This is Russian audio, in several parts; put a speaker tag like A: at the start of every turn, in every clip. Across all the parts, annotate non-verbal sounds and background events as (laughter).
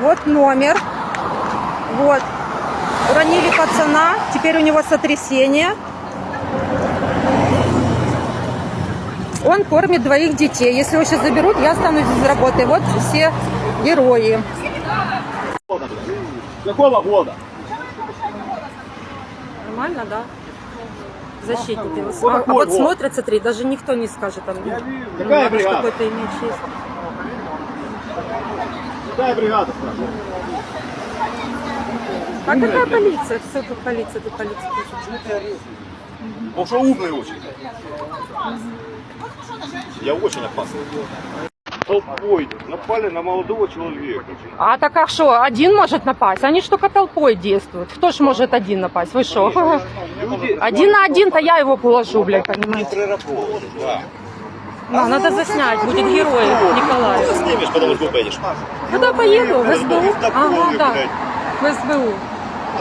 A: Вот номер. Вот. Уронили пацана. Теперь у него сотрясение. Он кормит двоих детей. Если его сейчас заберут, я останусь без работы. Вот все герои.
B: Какого года?
A: Нормально, да? Защитники.
B: Вот
A: А, а вот
B: вот.
A: смотрят, смотри, даже никто не скажет там.
B: Какая бригада?
A: какой-то иметь честь.
B: Какая бригада, спрашиваю?
A: А какая полиция? Все тут полиция, тут полиция.
B: Он что умный очень. Я очень опасный. Толпой напали на молодого человека.
A: А так а что, один может напасть? Они ж только толпой действуют. Кто ж может один напасть? Вы что? (laughs)
B: Люди
A: Один на один-то я его положу, блядь, понимаете?
B: проработали, да.
A: Да, надо заснять, будет герой Николай.
B: Ты снимешь, потому что поедешь.
A: Куда поеду? В СБУ?
B: в такую,
A: Ага, да.
B: блядь.
A: В СБУ.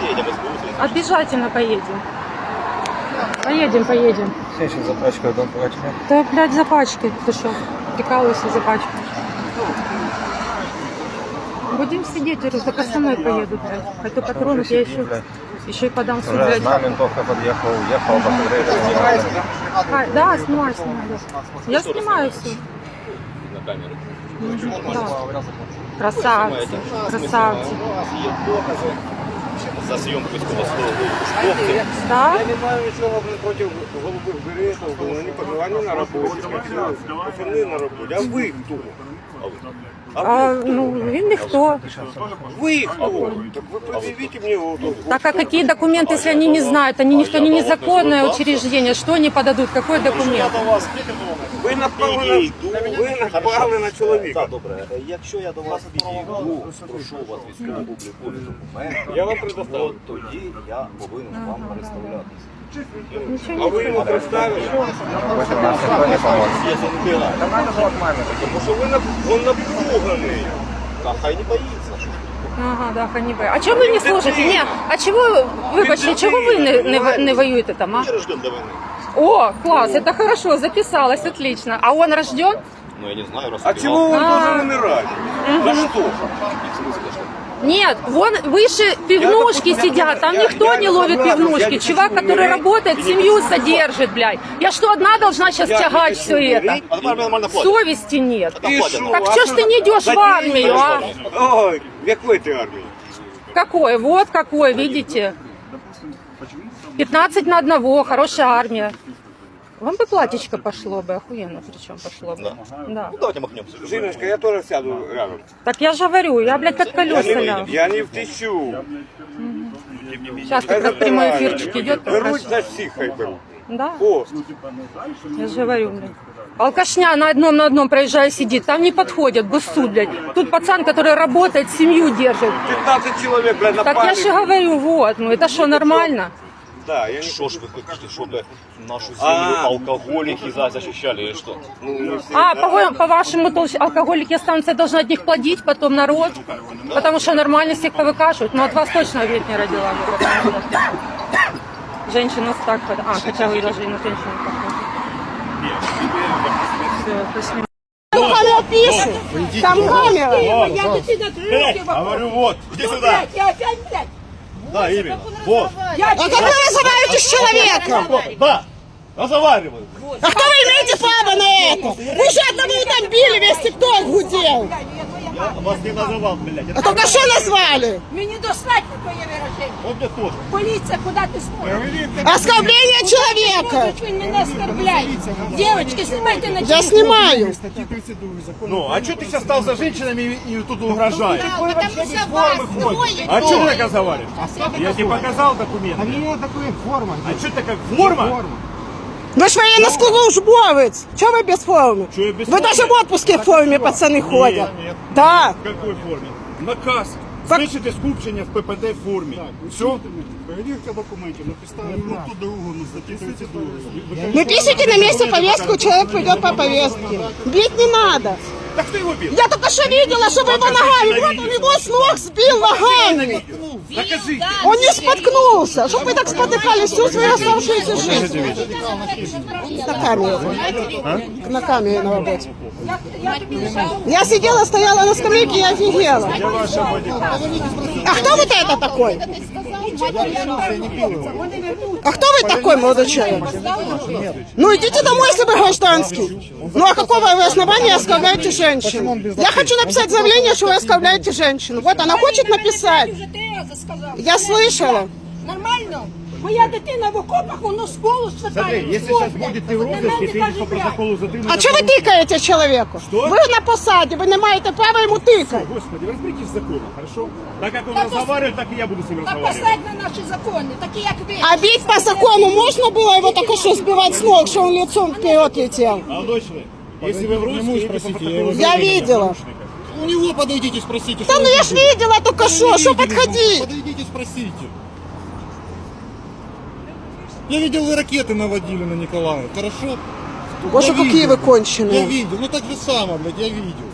B: Едем из Гусли.
A: Обязательно поедем. Поедем, поедем.
C: Все сейчас запачкаю дом плачу.
A: Да, блядь, за пачки. Ты что, прикалывайся за пачку. Будем сидеть, только со мной поеду, блядь. Хотя патронов я еще, еще и подам в суд,
C: Уже
A: блядь.
C: одна ментовка подъехала, уехала, посмотрели, что не надо.
A: А, Да, снимаю, снимаю. да. Я снимаю все.
B: На камеру.
A: Да. Красавцы, красавцы.
B: За съемку из Хвостова.
A: Да?
D: Я не маю нічого проти голубих беретів, бо вони вони на роботі, пацани на роботі. А ви хто?
A: А, ну, він ніхто.
D: Ви хто? Так ви пред'явіть мені отут.
A: Так а какие документы, если они не знают? Они никто не незаконное учреждение. Что они подадут? Какой документ?
D: Ви напали на, ви напали на чоловіка.
E: Так, добре. Е, Якщо я до вас підійду, прошу у вас військово-облікові документи,
D: Я вам предоставлю.
E: то тоді я повинен вам представлятися.
D: А ви йому представили? Тому що ви нап- він напуганий.
E: Та хай не боїться.
A: Ага, да, ханібе. А чого ви не служите? Ні, а чого, вибачте, чого ви не, не, во- не воюєте там, а?
B: Я рожден до войны.
A: О, класс, это хорошо, записалась, отлично. А он рожден?
B: Ну, я не знаю, раз
D: А чому він должен умирати? За що?
A: Нет, вон выше пивнушки сидят, там никто не ловит пивнушки. Чувак, который работает, семью содержит, блядь. Я что, одна должна сейчас тягать все это?
B: А нормально, нормально платят.
A: Совести нет.
D: І
B: платять.
D: що?
A: Так
D: А
A: что ж ты не идешь в армию, а?
D: Ой, в якої ти армії?
A: Какой? Вот какой, видите? 15 на одного, хорошая армия. Вам бы платьечко пошло бы, охуенно причем пошло бы. Да.
B: Ну, давайте махнем.
D: Жіночка, я теж сяду рядом.
A: Так я же говорю, я, блядь, как
D: Я
A: колеса
D: не,
A: ляжу.
D: я не втечу.
A: Сейчас как раз прямой эфирчик идет. как
D: Беруть
A: раз.
D: за всіх хай беруть.
A: Да,
D: О,
A: я же говорю, блядь. Алкашня на одном на одном проезжая сидит, там не подходят, гусу, блядь. Тут пацан, который работает, семью держит.
D: 15 чоловік, блядь,
A: Так
D: напали.
A: я же говорю, вот, ну это что, нормально?
D: Да, я не
B: Что ж вы хотите, чтобы нашу
D: А.
B: землю алкоголики за- защищали или что?
D: Ну, всі.
A: А, по- есть алкоголики останутся, должны от них плодить потом народ? Потому что нормально всех повыкашивают. Но от вас точно ведь не родила. бы, потому что Женщина с так... под- А, хотя вы даже и на женщину похожи. Все, поснимаю.
F: Камера пишет. Там камера.
G: Я
B: Говорю, вот, иди сюда.
G: Я опять, блядь.
B: Да, именно. Вот.
G: Я
F: А как вы разговариваете с человеком?
B: Да, разговариваю.
F: А кто вы имеете право на это? Вы же одного там били, весь тикток гудел.
B: Я вас не называл, блядь.
F: А только что назвали?
G: Мені достатньо твоє вираження.
B: Он мне тоже.
G: Поліція, куди ти смотриш?
F: Оскорбление человека.
G: Він мене оскорбляє. Девочки, знімайте на
F: Я
G: телефон.
F: снимаю.
H: Ну, а что ты сейчас стал за женщинами и, и тут угрожаешь?
G: Потому що вас двоє.
H: А что ты так разговариваешь? Я тебе показал документы. А мне такая форма. А что такая форма?
F: Вы же военнослужбовец. Чего вы без формы?
H: Чё я без
F: Вы даже в
H: формы?
F: отпуске в форме пацаны ходят.
H: нет.
F: Да.
H: В какой форме? Наказ.
F: Так-
H: Слышите, скупчення в ППД формі. Все?
D: Перевірка документів, написали пункту другу на статті 32.
F: Вы пишите на месте повестку, человек придет по повестке. Бить не надо.
H: Так кто его бил?
F: Я только что видела, что вы его ногами, вот он его с ног сбил ногами.
H: Докажите.
F: Он не споткнулся, чтобы вы так спотыкались всю свою оставшуюся жизнь. На камере. На камере на работе.
G: Я
F: сидела, стояла на скамейке и офигела. А кто вот это такой? А кто вы такой, молодой человек? Ну идите домой, если вы гражданский. Ну а какого вы основания оскорбляете женщину? Я хочу написать заявление, что вы оскорбляете женщину. Вот она хочет написать. Я слышала.
G: Нормально? Моя дитина в окопах, воно з колу
H: Смотри, если сейчас будет ты в розыске, ты идешь по протоколу затримання.
F: А что вы тыкаете человеку? Вы на посаде, вы не маете права ему тыкать.
H: Господи, разберитесь с законом, хорошо? Так как он разговаривает, так и я буду с ним
G: Та
H: разговаривать.
G: посадь на наші закони, такі як ви.
F: А бить по закону можно было его только что сбивать с ног, что он лицом вперед летел?
H: Молодой человек, если вы в розыске, идите по протоколу
F: Я видела.
I: У него подойдите, спросите.
F: Да ну я ж видела только что, что подходить?
I: Подойдите, спросите. Я видел, вы ракеты наводили на Николая. Хорошо?
F: Боже,
I: Я
F: какие
I: видел.
F: вы конченые.
I: Я видел. Ну так же само, блядь, я видел.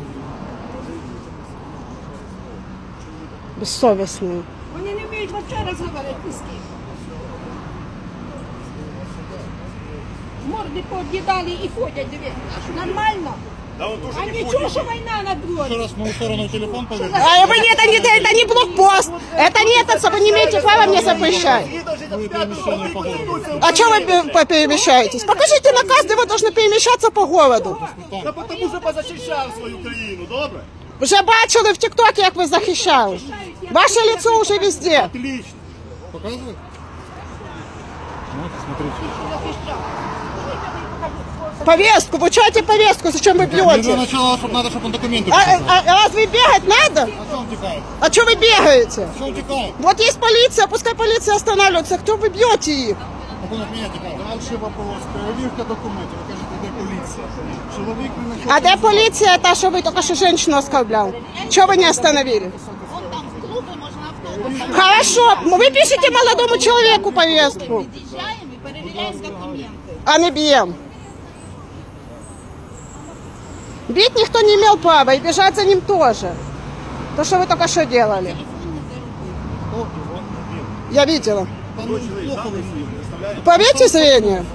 F: Бессовестные.
G: Вони не вміють взагалі розговорити ні з ким. Морди пооб'їдали і ходять, диви. Нормально?
H: Да он тоже
G: А
H: не
G: нічого,
H: ходит.
G: що війна на
I: Еще
G: дворі.
I: раз в мою сторону телефон поверни.
F: А вы не, это, не, это не блокпост, это не этот, вы не имеете права мне запрещать.
I: Вы перемещение по городу.
F: А что вы пе- пе- перемещаетесь? Покажите наказ, где вы должны перемещаться по городу.
H: Да потому что позащищал свою країну, добре?
F: Вже бачили в ТикТоке, як ви захищали. Ваше лицо уже везде.
H: Отлично.
I: Показывай? Вот, смотрите.
F: Повестку, вручайте повестку, зачем вы
I: Мне для
F: бьете?
I: начала чтоб надо, чтобы он документы
F: А,
I: показал.
F: а- а разве бегать надо?
I: А что он текает?
F: А что вы бегаете?
I: Что он текает?
F: Вот есть полиция, пускай полиция останавливается. Кто вы бьете их?
I: Так он от меня текает.
B: Дальше вопрос. Перевірка документів. Ви кажете, де поліція? Чоловік не
F: А где полиция, та, что вы только что женщину оскорблял? Чего вы не остановили? Хорошо, вы пишите молодому человеку повестку, а не бьем. Бить никто не имел права, и бежать за ним тоже. То, что вы только что делали. Я видела. Поверьте зрение.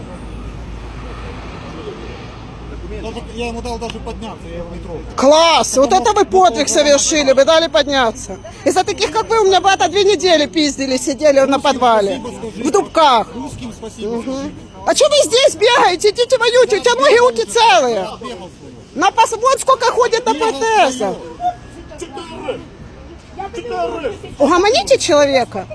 I: Даже, я ему дал даже подняться, я его не трогал.
F: Класс! Вот это вы подвиг совершили, вы дали подняться. Из-за таких, как вы, у меня брата две недели пиздили, сидели на подвале. В дубках.
I: Русским спасибо.
F: А что вы здесь бегаете? Идите воюйте, у тебя ноги руки целые. На пос... Вот сколько ходит на протезах. Угомоните человека.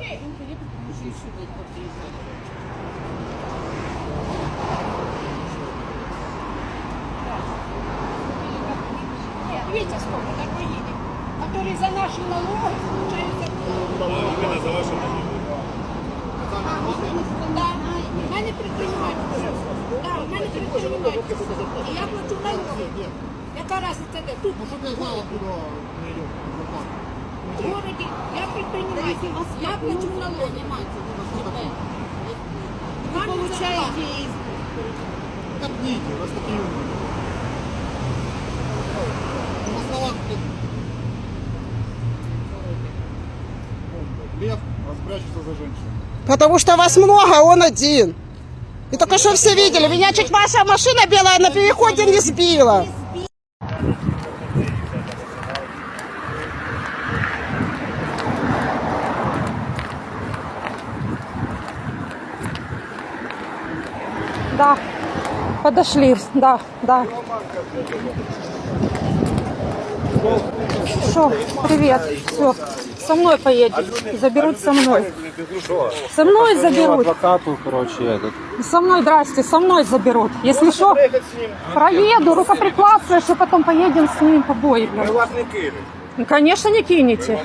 G: Дивіться, сколько так поїде. Который за наші налоги получають
H: Именно за ваши
G: Да, І я плачу налоги. Яка разниця де? Тут,
I: Ну, чтобы я знал, откуда мне идет зарплата.
G: в городі, я предприниматель. Я плачу налоги. Ви получаєте
I: Копните, раз такие умные. На словах тут. Лев распрячется за женщину.
F: Потому что вас много, а он один. И только что все видели. Меня чуть ваша машина белая на переходе не сбила.
A: Да, подошли, да, да. Что, привет, все, со мной поедешь, заберут со мной. Со мной заберут,
C: Адвокату, короче, этот.
A: со мной, здрасте, со мной заберут. Если что, проеду, рукоприкладство, что потом поедем с ним побои.
D: Ми вас не кинемо.
A: Ну, конечно, не кинете.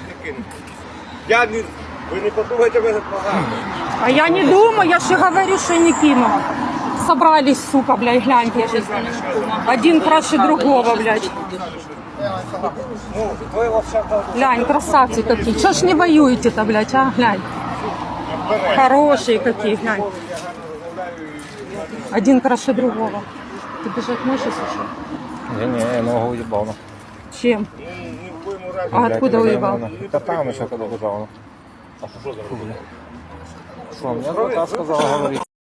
D: Я не... Ви не подумайте, ви погано.
A: А я не думаю, я же говорю, что не кину. Собрались, сука, блядь, гляньте. Один краше другого, блядь. Глянь, красавцы какие. Чё ж не воюете-то, блядь, а? Глянь. Хорошие какие, глянь. Один краше другого. Ты бежать можешь, если что?
C: Не-не, я ногу уебал.
A: Чем? А откуда уебал?
C: Да там еще когда. А что, мне адвокат сказал говорить.